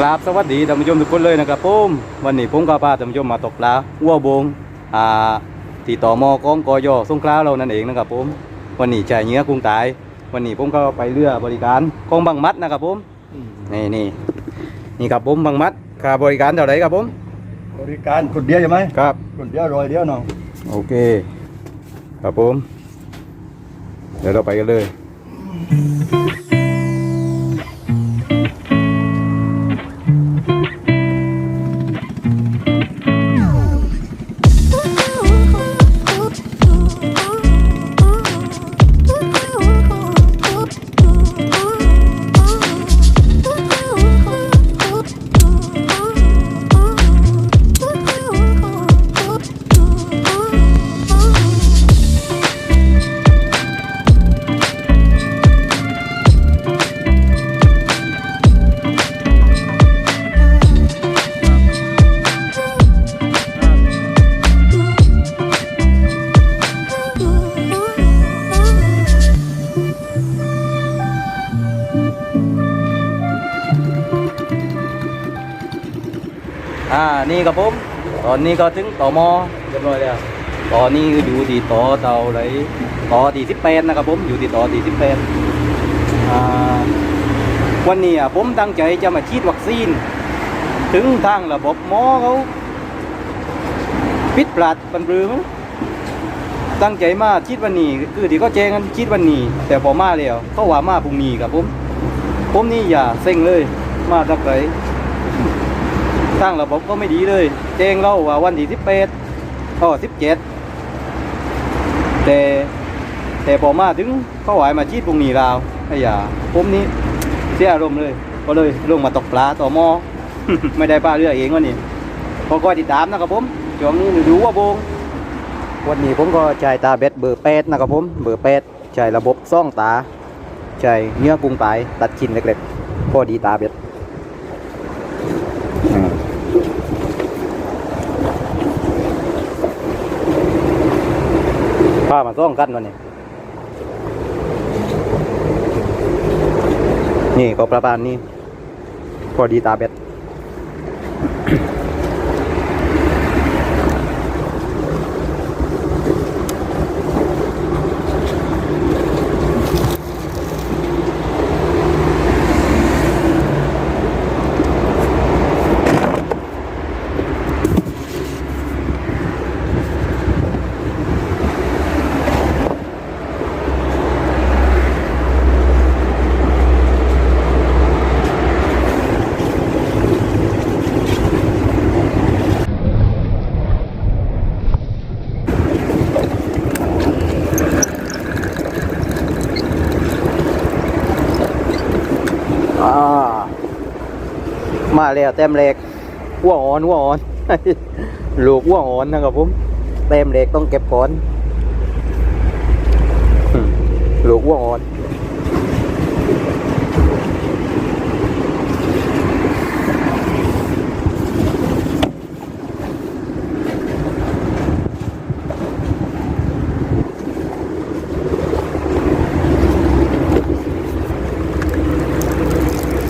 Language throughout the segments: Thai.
กราบสวัสดีท่านผู้ชมทุกคนเลยนะครับผมวันนี้ผมก็พาท่านผู้ชมมาตกปลาวัวบงอ่าที่ต่อมอกองกอยสงขลาเรานั่นเองนะครับผมวันนี้จ่ายเนื้อกรุงตาย วันนี้ผมก็ไปเรือบริการกองบางมัดนะครับผมนี่นี่นี่ครับผมบางมัดค่าบริการเท่าไหร่ครับผม บริการคนเดียวใช่ไหมครับคนเดียวรอยเดียวน้องโอเค ครับผม เดี๋ยวเราไปกันเลย นี่ครับผมตอนนี้ก็ถึงต่อมอเรียบร้อยแล้วตอนนี้อยู่ที่ต่อเตาไหนต่อที่สิบแปดนะครับผมอยู่ที่ต่อที่สิบแปดวันนี้ผมตั้งใจจะมาฉีดวัคซีน ถึงทางระบบหมอเขาปิดปลัดบันปรือมั้งตั้งใจมาฉีดวันนี้ คือที่เขาแจ้งกันฉีดวันนี้ แต่พอมาแล้วเขาว่ามาพรุ่งนี้ครับผม ผมนี่อย่าเซ็งเลย มาสักไห นทางระบบก็ไม่ดีเลย แจ้งเราว่าวันที่สิบแปดอ๋อสิบเจ็ดแต่แต่พอมาถึงเขาหวายมาชีดพรุ่งนี้ราวไอ้ยาผมนี่เสียอารมณ์เลย ก็เลยลงมาตกปลาต่อหมอ ไม่ได้ปลาเรือเองวันนี้พอคอยติดตามนะครับผมช่วงนี้ดูว่าบงวันนี้ผมก็ใช้ตาเบ็ดเบอร์แปดนะครับผมเบอร์แปดใช้ระบบซ่องตาใช้เนื้อกุ้งตายตัดชิ้นเล็กๆพอดีตาเบ็ด้ามาซ่องกันวันนี้ นี่ก็ประมาณนี้ พอดีตาเบ็ด มาแล้วเต็มเหล็กหัวอ่อนหัวอ่อนลูกหัวอ่อนนะครับผมเต็มเหล็กต้องเก็บก่อนลูกหัวอ่อน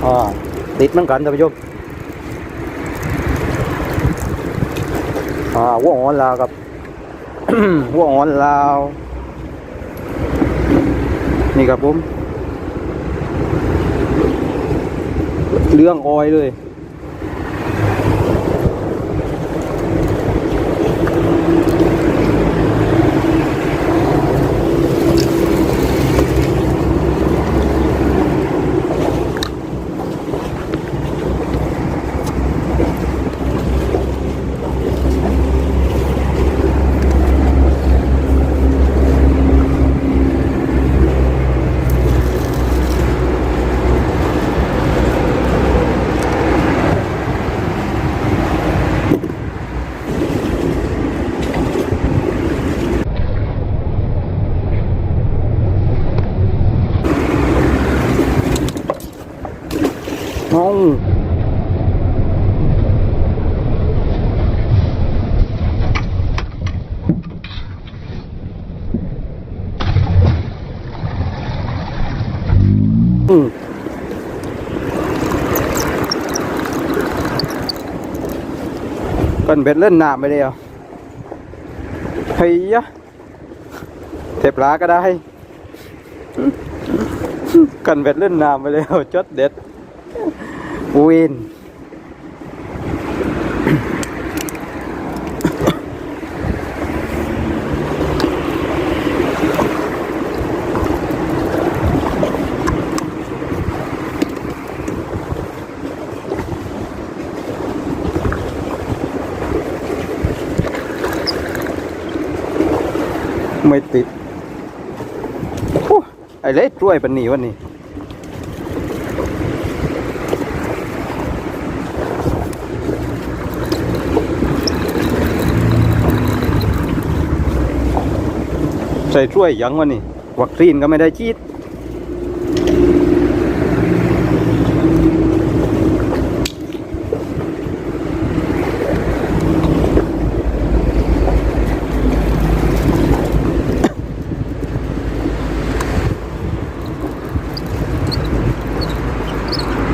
อ่าติดเหมือนกันท่านผู้ชม อ่าหัวอ่อนลาวกับวัวอ่อนลาว นี่ครับผมเรื่องออยเลย น้องอืมกันเบ็ดเล่นหนาไปแล้วเฮ้ยะเทปลาก็ได้ กันเบ็ดเล่นหน้ำไปแล้วจดเด็ด วินไม่ติด โอ้ไอ้เล็กช่วยปันนี่วันนี้ ใส่ช่วยยังวะนี่วัคซีนก็ไม่ได้ฉีด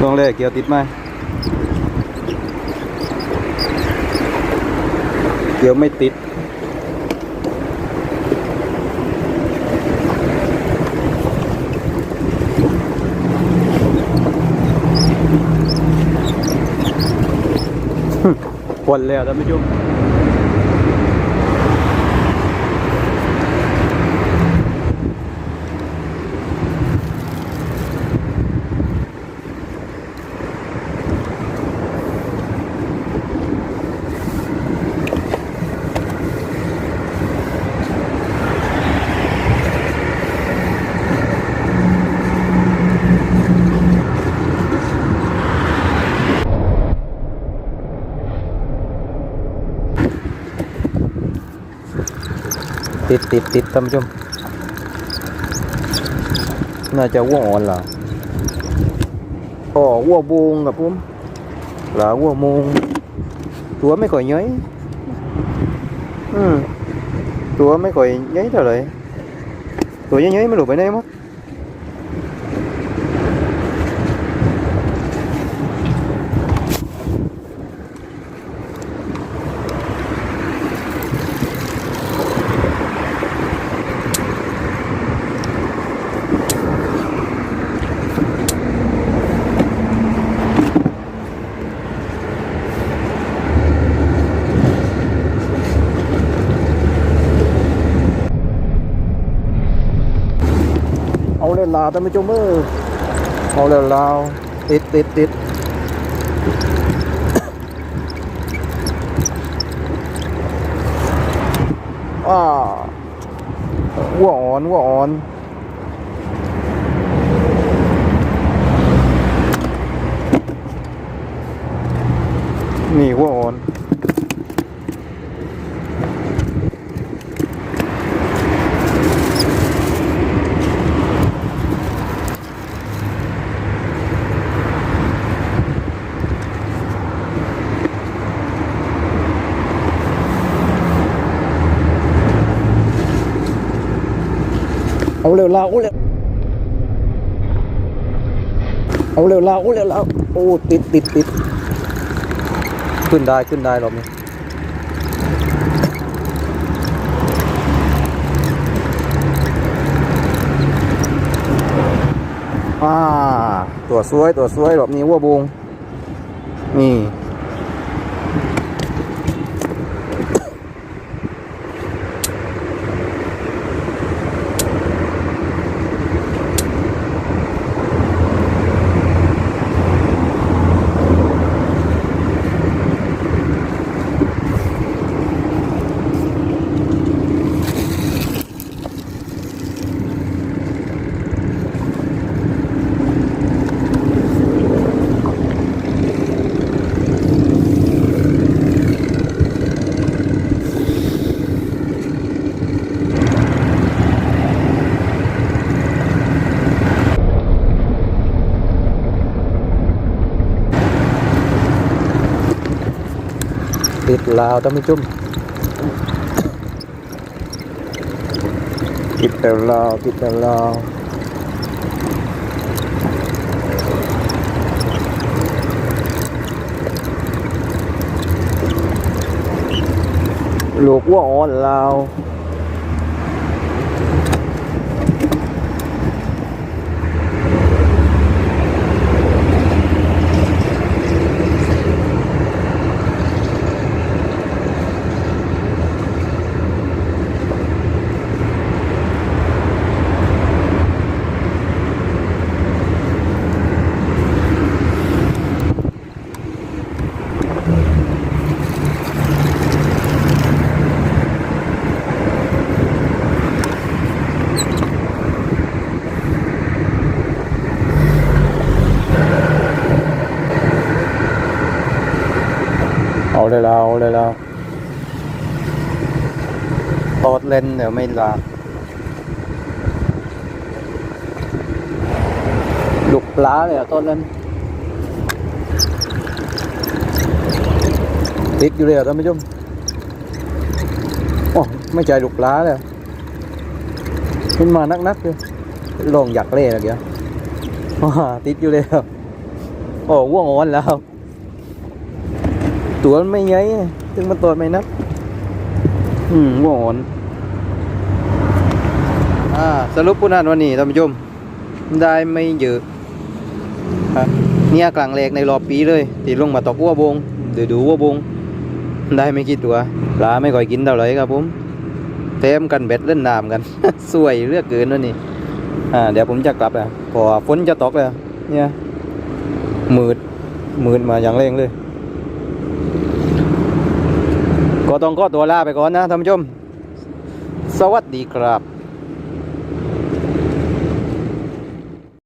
ลองเลยเกี่ยวติดไหมเกี่ยวไม่ติด ควนแล้วท่านผู้ชม ติดติดติดท่านผู้ชม น่าจะวัวอ่อนเหรออ๋อวัวบูงกับผมหลาวัวมูงตัวไม่ค่อยย้อยอืมตัวไม่ค่อยย้อยเท่าไหร่ตัวย้อยๆไม่รู้ไปไหนมั้ง เอาเลลาวท่านผู้ชมเออเอาเลยลาวติดติดติดว้าวัวอ่อนวัวอ่อนนี่วัวอ่อน เอาเร็วลาเอาเร็วเอาเร็วลาเอาเร็วลาโอ้ติดติดติดขึ้นได้ขึ้นได้รอบนี้อ่าตัวสวยตัวสวยรอบนี้วัวบุงนี่ ติดลาวท่านผู้ชมติดแต่ลาวติดแต่ลาวลูกวัวอ่อนลาว อาเลยเราเอาเลยเราตอดเล่นเดี๋ยวไม่ลาลูกปลาเลยอะตอดเล่นติดอยู่เลยอะท่านผู้ชมโอ้ไม่ใจลูกปลาเลยขึ้นมานักๆเลยลองอยากเล่นอะเดี๋ยติดอยู่เลยโอ้ว่วงอ่อนแล้ว ตัวมันไม่ใหญ่ถึงมันตัวไม่นับอืมว่อนอ่าสรุปปุนันวันนี้ท่านผู้ชมได้ไม่เยอะครับเนี่ยกลางแรกในรอบปีเลยที่ลงมาตอกวัวบงเดี๋ยวดูวัวบงได้ไม่กี่ตัวปลาไม่ค่อยกินเท่าไหร่ครับผมเต็มกันเบ็ดเล่นน้ำกัน สวยเลือกเกินวันนี้อ่าเดี๋ยวผมจะกลับแล้วเพอฝนจะตกแล้วเนี่ยมืดมืดมาอย่างแรงเลย ก็ ต้องก็ตัวลาไปก่อนนะท่านผู้ชม สวัสดีครับ